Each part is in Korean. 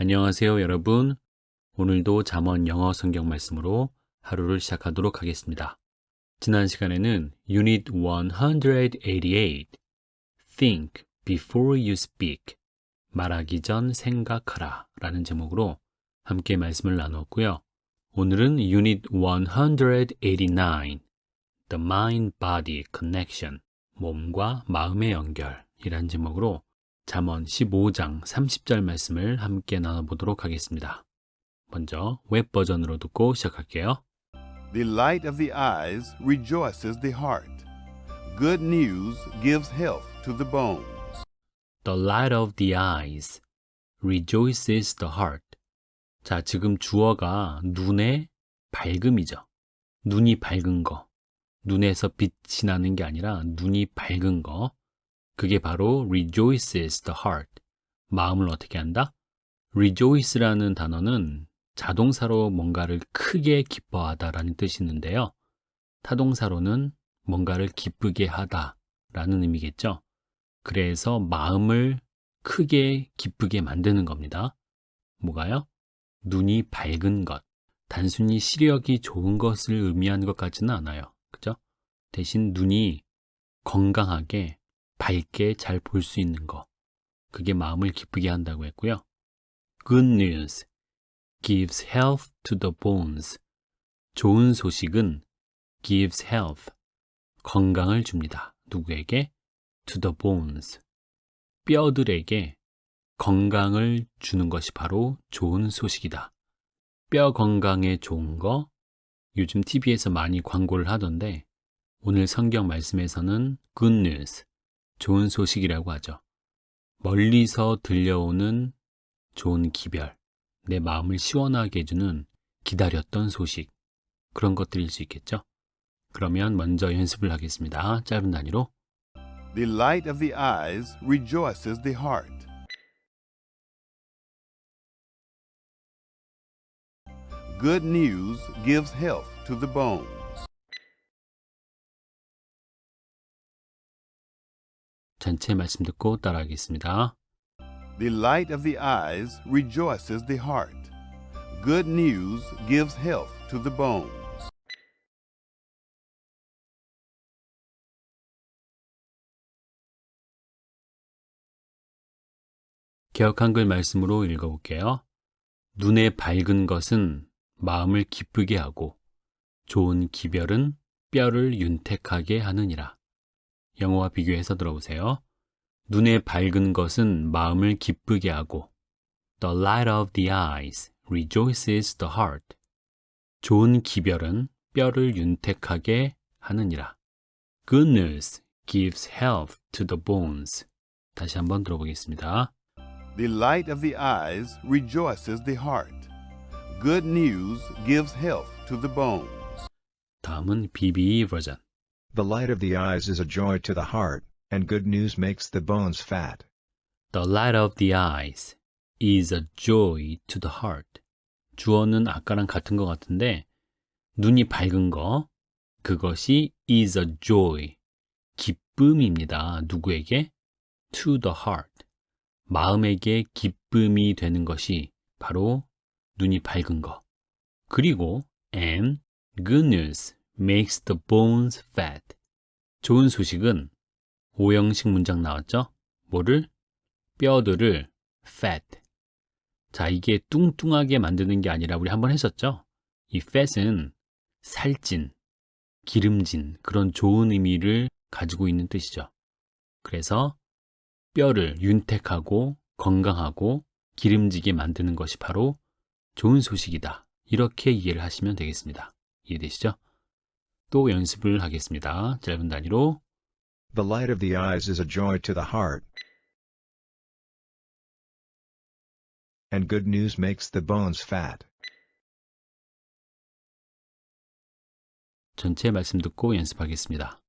안녕하세요, 여러분. 오늘도 잠언 영어 성경 말씀으로 하루를 시작하도록 하겠습니다. 지난 시간에는 Unit 188 Think before you speak 말하기 전 생각하라 라는 제목으로 함께 말씀을 나누었고요. 오늘은 Unit 189 The Mind-Body Connection 몸과 마음의 연결이란 제목으로 잠언 15장 30절 말씀을 함께 나눠보도록 하겠습니다. 먼저 웹 버전으로 듣고 시작할게요. The light of the eyes rejoices the heart. Good news gives health to the bones. The light of the eyes rejoices the heart. 자, 지금 주어가 눈의 밝음이죠. 눈이 밝은 거. 눈에서 빛이 나는 게 아니라 눈이 밝은 거. 그게 바로 rejoices the heart. 마음을 어떻게 한다? rejoice라는 단어는 자동사로 뭔가를 크게 기뻐하다라는 뜻이 있는데요. 타동사로는 뭔가를 기쁘게 하다라는 의미겠죠. 그래서 마음을 크게 기쁘게 만드는 겁니다. 뭐가요? 눈이 밝은 것. 단순히 시력이 좋은 것을 의미하는 것 같지는 않아요. 그죠? 대신 눈이 건강하게 밝게 잘 볼 수 있는 거. 그게 마음을 기쁘게 한다고 했고요. Good news gives health to the bones. 좋은 소식은 gives health. 건강을 줍니다. 누구에게? to the bones. 뼈들에게 건강을 주는 것이 바로 좋은 소식이다. 뼈 건강에 좋은 거 요즘 TV에서 많이 광고를 하던데 오늘 성경 말씀에서는 good news, 좋은 소식이라고 하죠. 멀리서 들려오는 좋은 기별, 내 마음을 시원하게 해주는 기다렸던 소식, 그런 것들일 수 있겠죠. 그러면 먼저 연습을 하겠습니다. 짧은 단위로. The light of the eyes rejoices the heart. Good news gives health to the bones. 전체 말씀 듣고 따라하겠습니다. The light of the eyes rejoices the heart. Good news gives health to the bones. 개혁 한글 말씀으로 읽어볼게요. 눈에 밝은 것은 마음을 기쁘게 하고 좋은 기별은 뼈를 윤택하게 하느니라. 영어와 비교해서 들어보세요. 눈에 밝은 것은 마음을 기쁘게 하고 The light of the eyes rejoices the heart. 좋은 기별은 뼈를 윤택하게 하느니라. Good news gives health to the bones. 다시 한번 들어보겠습니다. The light of the eyes rejoices the heart. Good news gives health to the bones. 다음은 BBE 버전. The light of the eyes is a joy to the heart, and good news makes the bones fat. The light of the eyes is a joy to the heart. 주어는 아까랑 같은 것 같은데 눈이 밝은 거 그것이 is a joy 기쁨입니다. 누구에게? To the heart. 마음에게 기쁨이 되는 것이 바로 눈이 밝은 거. 그리고 and good news makes the bones fat. 좋은 소식은 오형식 문장 나왔죠? 뭐를? 뼈들을 fat. 자, 이게 뚱뚱하게 만드는 게 아니라 우리 한번 했었죠? 이 fat은 살찐, 기름진 그런 좋은 의미를 가지고 있는 뜻이죠. 그래서 뼈를 윤택하고 건강하고 기름지게 만드는 것이 바로 좋은 소식이다. 이렇게 이해를 하시면 되겠습니다. 이해되시죠? 또 연습을 하겠습니다. 짧은 단위로 The light of the eyes is a joy to the heart, and good news makes the bones fat. 전체 말씀 듣고 연습하겠습니다.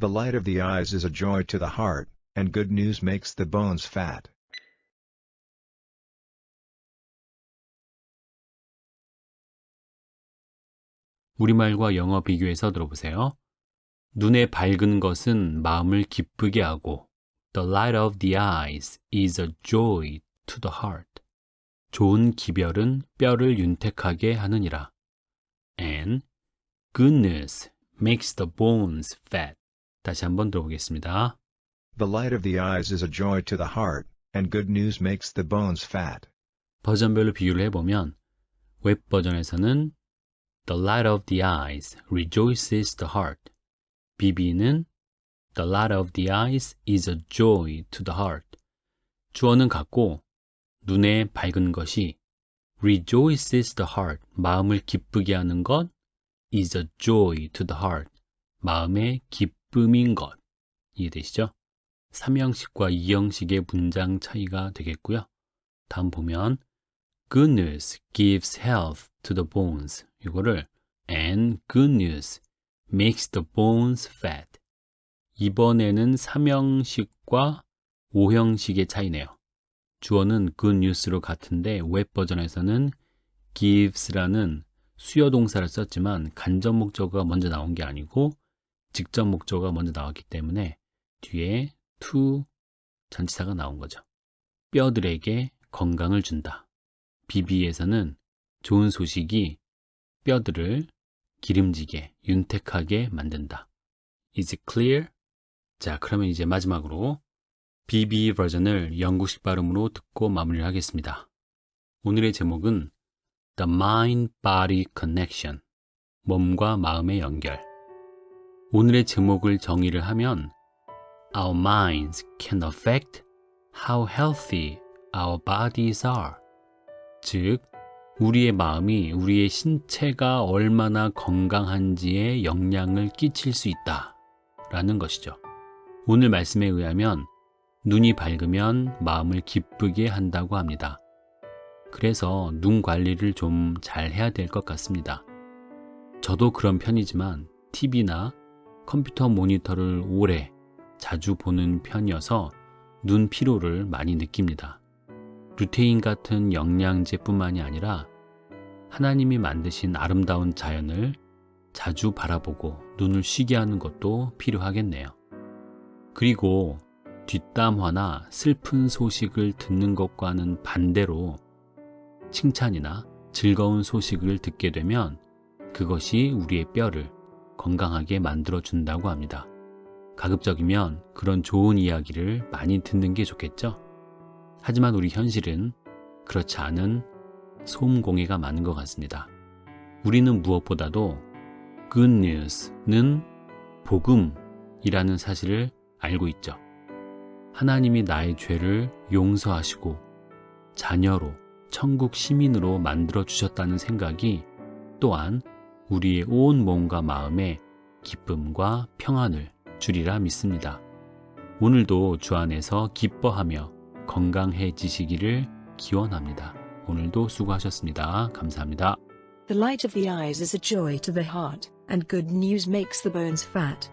The light of the eyes is a joy to the heart, and good news makes the bones fat. 우리말과 영어 비교해서 들어보세요. 눈에 밝은 것은 마음을 기쁘게 하고 The light of the eyes is a joy to the heart. 좋은 기별은 뼈를 윤택하게 하느니라. And good news makes the bones fat. 다시 한번 들어보겠습니다. The light of the eyes is a joy to the heart, and good news makes the bones fat. 버전별로 비교를 해보면 웹 버전에서는 The light of the eyes rejoices the heart. BB는 The light of the eyes is a joy to the heart. 주어는 같고 눈에 밝은 것이 rejoices the heart. 마음을 기쁘게 하는 것 is a joy to the heart. 마음의 기쁨인 것. 이해되시죠? 3형식과 2형식의 문장 차이가 되겠고요. 다음 보면 Good news gives health to the bones. 이거를 and good news makes the bones fat. 이번에는 3형식과 5형식의 차이네요. 주어는 good news로 같은데 웹 버전에서는 gives라는 수요 동사를 썼지만 간접 목적어가 먼저 나온 게 아니고 직접 목적어가 먼저 나왔기 때문에 뒤에 to 전치사가 나온 거죠. 뼈들에게 건강을 준다. 비비에서는 좋은 소식이 뼈들을 기름지게, 윤택하게 만든다. Is it clear? 자, 그러면 이제 마지막으로 BB 버전을 영국식 발음으로 듣고 마무리를 하겠습니다. 오늘의 제목은 The Mind-Body Connection. 몸과 마음의 연결. 오늘의 제목을 정의를 하면 Our minds can affect how healthy our bodies are. 즉, 우리의 마음이 우리의 신체가 얼마나 건강한지에 영향을 끼칠 수 있다. 라는 것이죠. 오늘 말씀에 의하면 눈이 밝으면 마음을 기쁘게 한다고 합니다. 그래서 눈 관리를 좀 잘 해야 될 것 같습니다. 저도 그런 편이지만 TV나 컴퓨터 모니터를 오래 자주 보는 편이어서 눈 피로를 많이 느낍니다. 루테인 같은 영양제뿐만이 아니라 하나님이 만드신 아름다운 자연을 자주 바라보고 눈을 쉬게 하는 것도 필요하겠네요. 그리고 뒷담화나 슬픈 소식을 듣는 것과는 반대로 칭찬이나 즐거운 소식을 듣게 되면 그것이 우리의 뼈를 건강하게 만들어 준다고 합니다. 가급적이면 그런 좋은 이야기를 많이 듣는 게 좋겠죠? 하지만 우리 현실은 그렇지 않은 소음공해가 많은 것 같습니다. 우리는 무엇보다도 good news는 복음이라는 사실을 알고 있죠. 하나님이 나의 죄를 용서하시고 자녀로 천국 시민으로 만들어 주셨다는 생각이 또한 우리의 온 몸과 마음에 기쁨과 평안을 주리라 믿습니다. 오늘도 주 안에서 기뻐하며 건강해지시기를 기원합니다. 오늘도 수고하셨습니다. 감사합니다. The light of the eyes is a joy to the heart, and good news makes the bones fat.